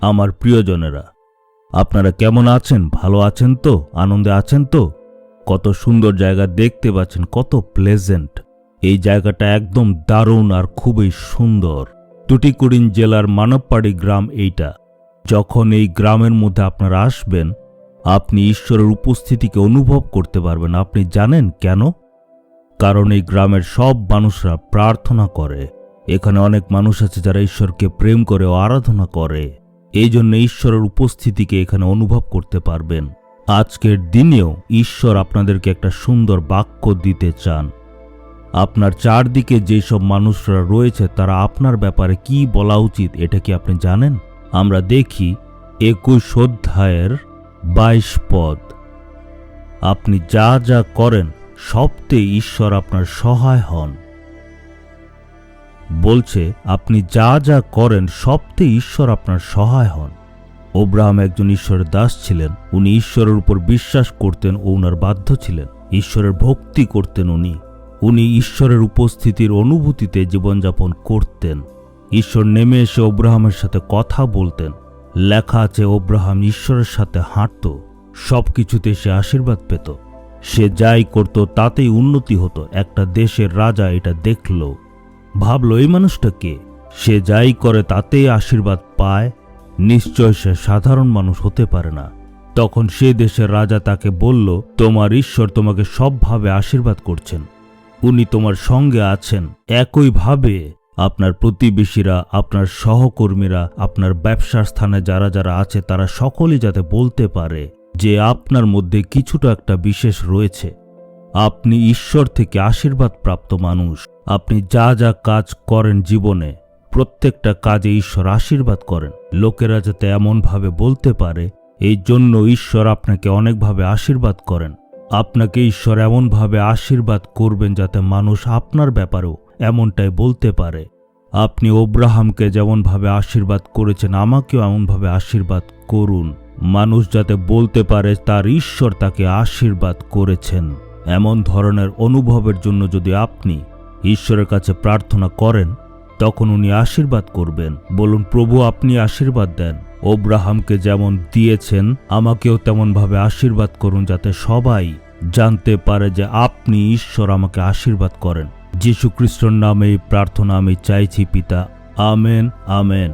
আমার প্রিয়জনেরা। আপনারা কেমন আছেন? ভালো আছেন তো? আনন্দে আছেন তো? কত সুন্দর জায়গা দেখতে পাচ্ছেন, কত প্লেজেন্ট এই জায়গাটা একদম দারুণ আর খুবই সুন্দর। টুটিকুড়িন জেলার মানবপাড়ি গ্রাম এইটা। যখন এই গ্রামের মধ্যে আপনারা আসবেন, আপনি ঈশ্বরের উপস্থিতিকে অনুভব করতে পারবেন। আপনি জানেন কেন? কারণ এই গ্রামের সব মানুষরা প্রার্থনা করে। এখানে অনেক মানুষ আছে যারা ঈশ্বরকে প্রেম করে ও আরাধনা করে। এই জন্য ঈশ্বরের উপস্থিতিকে এখানে অনুভব করতে পারবেন। আজকের দিনেও ঈশ্বর আপনাদেরকে একটা সুন্দর বাক্য দিতে চান। আপনার চারদিকে যেসব মানুষরা রয়েছে, তারা আপনার ব্যাপারে কি বলা উচিত, এটা কি আপনি জানেন? আমরা দেখি একুশ অধ্যায়ের বাইশ পদ। আপনি যা যা করেন, সবতেই ঈশ্বর আপনার সহায় হন। বলছে, আপনি যা যা করেন, সবতে ঈশ্বর আপনার সহায় হন। ওব্রাহাম একজন ঈশ্বরের দাস ছিলেন। উনি ঈশ্বরের উপর বিশ্বাস করতেন ও উনার বাধ্য ছিলেন। ঈশ্বরের ভক্তি করতেন উনি। উনি ঈশ্বরের উপস্থিতির অনুভূতিতে জীবনযাপন করতেন। ঈশ্বর নেমে এসে ওব্রাহামের সাথে কথা বলতেন। লেখা আছে, ওব্রাহাম ঈশ্বরের সাথে হাঁটত। সব কিছুতে সে আশীর্বাদ পেত। সে যাই করত, তাতেই উন্নতি হতো। একটা দেশের রাজা এটা দেখল। ভাবল, এই মানুষটা কে? সে যাই করে তাতেই আশীর্বাদ পায়। নিশ্চয় সে সাধারণ মানুষ হতে পারে না। তখন সে দেশের রাজা তাকে বলল, তোমার ঈশ্বর তোমাকে সবভাবে আশীর্বাদ করছেন। উনি তোমার সঙ্গে আছেন। একইভাবে আপনার প্রতিবেশীরা, আপনার সহকর্মীরা, আপনার ব্যবসার স্থানে যারা যারা আছে, তারা সকলেই যাতে বলতে পারে যে আপনার মধ্যে কিছুটা একটা বিশেষ রয়েছে। আপনি ঈশ্বর থেকে আশীর্বাদ প্রাপ্ত মানুষ। আপনি যা যা কাজ করেন জীবনে, প্রত্যেকটা কাজে ঈশ্বর আশীর্বাদ করেন। লোকেরা যাতে এমনভাবে বলতে পারে, এই জন্য ঈশ্বর আপনাকে অনেকভাবে আশীর্বাদ করেন। আপনাকে ঈশ্বর এমনভাবে আশীর্বাদ করবেন যাতে মানুষ আপনার ব্যাপারেও এমনটাই বলতে পারে। আপনি ওব্রাহামকে যেমনভাবে আশীর্বাদ করেছেন, আমাকেও এমনভাবে আশীর্বাদ করুন। মানুষ যাতে বলতে পারে, তার ঈশ্বর তাকে আশীর্বাদ করেছেন। এমন ধরনের অনুভবের জন্য যদি আপনি ঈশ্বরের কাছে প্রার্থনা করেন, তখন উনি আশীর্বাদ করবেন। বলুন, প্রভু, আপনি আশীর্বাদ দেন। ওব্রাহামকে যেমন দিয়েছেন, আমাকেও তেমনভাবে আশীর্বাদ করুন যাতে সবাই জানতে পারে যে আপনি ঈশ্বর আমাকে আশীর্বাদ করেন। যীশু খ্রিস্টর নামে এই প্রার্থনা আমি চাইছি, পিতা। Amen amen.